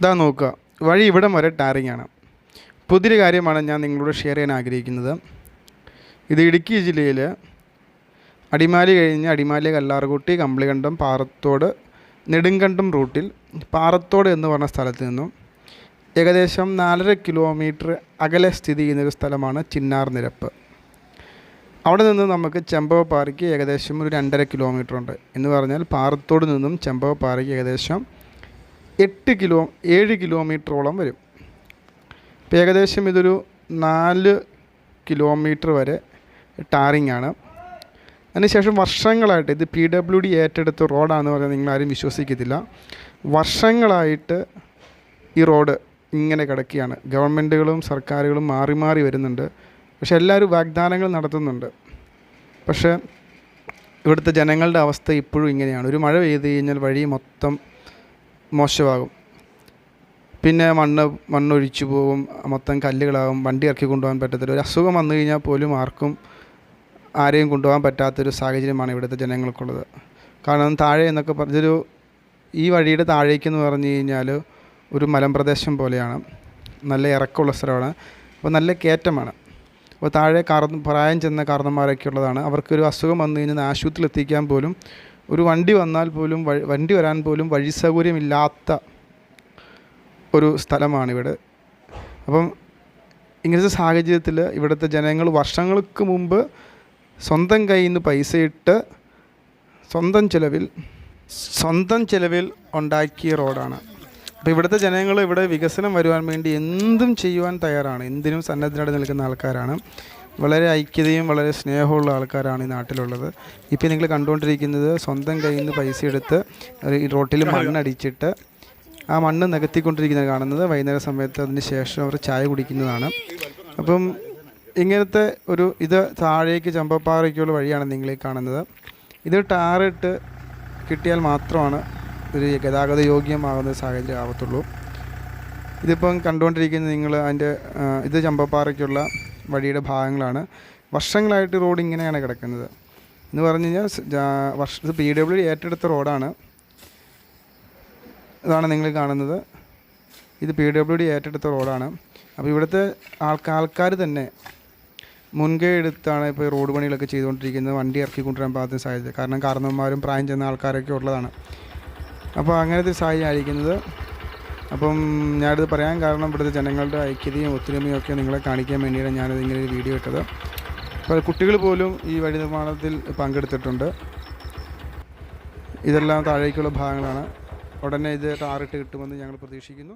ഇതാ നോക്കുക. വഴി ഇവിടം വരെ ടാറിങ് ആണ്. പുതിയൊരു കാര്യമാണ് ഞാൻ നിങ്ങളോട് ഷെയർ ചെയ്യാൻ ആഗ്രഹിക്കുന്നത്. ഇത് ഇടുക്കി ജില്ലയിൽ അടിമാലി കഴിഞ്ഞ് അടിമാലി കല്ലാർകുട്ടി കമ്പിളികണ്ടം പാറത്തോട് നെടുങ്കണ്ടം റൂട്ടിൽ പാറത്തോട് എന്ന് പറഞ്ഞ സ്ഥലത്ത് നിന്നും ഏകദേശം നാലര കിലോമീറ്റർ അകലെ സ്ഥിതി ചെയ്യുന്നൊരു സ്ഥലമാണ് ചിന്നാർ നിരപ്പ്. അവിടെ നിന്ന് നമുക്ക് ചെമ്പവപ്പാറയ്ക്ക് ഏകദേശം ഒരു രണ്ടര കിലോമീറ്റർ ഉണ്ട്. എന്ന് പറഞ്ഞാൽ പാറത്തോട് നിന്നും ചെമ്പവപ്പാറയ്ക്ക് ഏകദേശം എട്ട് കിലോ ഏഴ് കിലോമീറ്ററോളം വരും. ഇപ്പോൾ ഏകദേശം ഇതൊരു നാല് കിലോമീറ്റർ വരെ ടാറിംഗ് ആണ്. അതിനുശേഷം വർഷങ്ങളായിട്ട് ഇത് പി ഡബ്ല്യു ഡി ഏറ്റെടുത്ത റോഡാണെന്ന് പറഞ്ഞാൽ നിങ്ങളാരും വിശ്വസിക്കത്തില്ല. വർഷങ്ങളായിട്ട് ഈ റോഡ് ഇങ്ങനെ കിടക്കുകയാണ്. ഗവൺമെന്റുകളും സർക്കാരുകളും മാറി മാറി വരുന്നുണ്ട്. പക്ഷെ എല്ലാവരും വാഗ്ദാനങ്ങൾ നടത്തുന്നുണ്ട്. പക്ഷേ ഇവിടുത്തെ ജനങ്ങളുടെ അവസ്ഥ ഇപ്പോഴും ഇങ്ങനെയാണ്. ഒരു മഴ പെയ്ത് കഴിഞ്ഞാൽ വഴി മൊത്തം മോശമാകും. പിന്നെ മണ്ണ് മണ്ണൊഴിച്ചു പോകും മൊത്തം കല്ലുകളാകും വണ്ടി ഇറക്കി കൊണ്ടുപോകാൻ പറ്റത്തില്ല. ഒരു അസുഖം വന്നു കഴിഞ്ഞാൽ പോലും ആർക്കും ആരെയും കൊണ്ടുപോകാൻ പറ്റാത്തൊരു സാഹചര്യമാണ് ഇവിടുത്തെ ജനങ്ങൾക്കുള്ളത്. കാരണം താഴെ എന്നൊക്കെ പറഞ്ഞൊരു ഈ വഴിയുടെ താഴേക്കെന്ന് പറഞ്ഞു കഴിഞ്ഞാൽ ഒരു മലമ്പ്രദേശം പോലെയാണ്. നല്ല ഇറക്കമുള്ള സ്ഥലമാണ്. അപ്പോൾ നല്ല കയറ്റമാണ്. അപ്പോൾ താഴെ കാർ പ്രായം ചെന്ന കാർന്നന്മാരൊക്കെ ഉള്ളതാണ്. അവർക്കൊരു അസുഖം വന്നു കഴിഞ്ഞാൽ ആശുപത്രിയിൽ എത്തിക്കാൻ പോലും ഒരു വണ്ടി വന്നാൽ പോലും വണ്ടി വരാൻ പോലും വഴി സൗകര്യമില്ലാത്ത ഒരു സ്ഥലമാണ് ഇവിടെ അപ്പം ഇങ്ങനത്തെ സാഹചര്യത്തിൽ ഇവിടുത്തെ ജനങ്ങൾ വർഷങ്ങൾക്ക് മുമ്പ് സ്വന്തം കയ്യിൽ നിന്ന് പൈസയിട്ട് സ്വന്തം ചിലവിൽ സ്വന്തം ചിലവിൽ ഉണ്ടാക്കിയ റോഡാണ്. അപ്പോൾ ഇവിടുത്തെ ജനങ്ങൾ ഇവിടെ വികസനം വരുവാൻ വേണ്ടി എന്തും ചെയ്യുവാൻ തയ്യാറാണ്. എന്തിനും സന്നദ്ധരായിട്ട് നിൽക്കുന്ന ആൾക്കാരാണ്. വളരെ ഐക്യതയും വളരെ സ്നേഹമുള്ള ആൾക്കാരാണ് ഈ നാട്ടിലുള്ളത്. ഇപ്പോൾ നിങ്ങൾ കണ്ടുകൊണ്ടിരിക്കുന്നത് സ്വന്തം കയ്യിൽ നിന്ന് പൈസ എടുത്ത് റോട്ടിൽ മണ്ണടിച്ചിട്ട് ആ മണ്ണ് നികത്തിക്കൊണ്ടിരിക്കുന്നത് കാണുന്നത് വൈകുന്നേര സമയത്ത് അതിന് ശേഷം അവർ ചായ കുടിക്കുന്നതാണ്. അപ്പം ഇങ്ങനത്തെ ഒരു ഇത് താഴേക്ക് ചമ്പപ്പാറയ്ക്കുള്ള വഴിയാണ് നിങ്ങൾ ഈ കാണുന്നത്. ഇത് ടാറിട്ട് കിട്ടിയാൽ മാത്രമാണ് ഒരു ഗതാഗത യോഗ്യമാകുന്ന സാഹചര്യം ആവത്തുള്ളൂ. ഇതിപ്പം കണ്ടുകൊണ്ടിരിക്കുന്നത് നിങ്ങൾ അതിന്റെ ഇത് ചമ്പപ്പാറയ്ക്കുള്ള വഴിയുടെ ഭാഗങ്ങളാണ്. വർഷങ്ങളായിട്ട് റോഡ് ഇങ്ങനെയാണ് കിടക്കുന്നത്. എന്ന് പറഞ്ഞു കഴിഞ്ഞാൽ വർഷ പി ഡബ്ല്യു ഡി ഏറ്റെടുത്ത റോഡാണ്. ഇതാണ് നിങ്ങൾ കാണുന്നത്. ഇത് പി ഡബ്ല്യു ഡി ഏറ്റെടുത്ത റോഡാണ്. അപ്പോൾ ഇവിടുത്തെ ആൾക്കാർ ആൾക്കാർ തന്നെ മുൻകൈ എടുത്താണ് ഇപ്പോൾ റോഡ് പണികളൊക്കെ ചെയ്തുകൊണ്ടിരിക്കുന്നത്. വണ്ടി ഇറക്കി കൊണ്ടുവരാൻ പാകത്തിന് സാധ്യത കാരണം കാരണവന്മാരും പ്രായം ചെന്ന ആൾക്കാരൊക്കെ ഉള്ളതാണ്. അപ്പോൾ അങ്ങനത്തെ സാഹചര്യം ആയിരിക്കുന്നത്. അപ്പം ഞാനിത് പറയാൻ കാരണം ഇവിടുത്തെ ജനങ്ങളുടെ ഐക്യതയും ഒത്തൊരുമയും ഒക്കെ നിങ്ങളെ കാണിക്കാൻ വേണ്ടിയാണ് ഞാനിത് ഇങ്ങനെ ഒരു വീഡിയോ ഇട്ടത്. അപ്പോൾ കുട്ടികൾ പോലും ഈ വഴി നിർമ്മാണത്തിൽ പങ്കെടുത്തിട്ടുണ്ട്. ഇതെല്ലാം താഴേക്കുള്ള ഭാഗങ്ങളാണ്. ഉടനെ ഇത് ടാറിട്ട് കിട്ടുമെന്ന് ഞങ്ങൾ പ്രതീക്ഷിക്കുന്നു.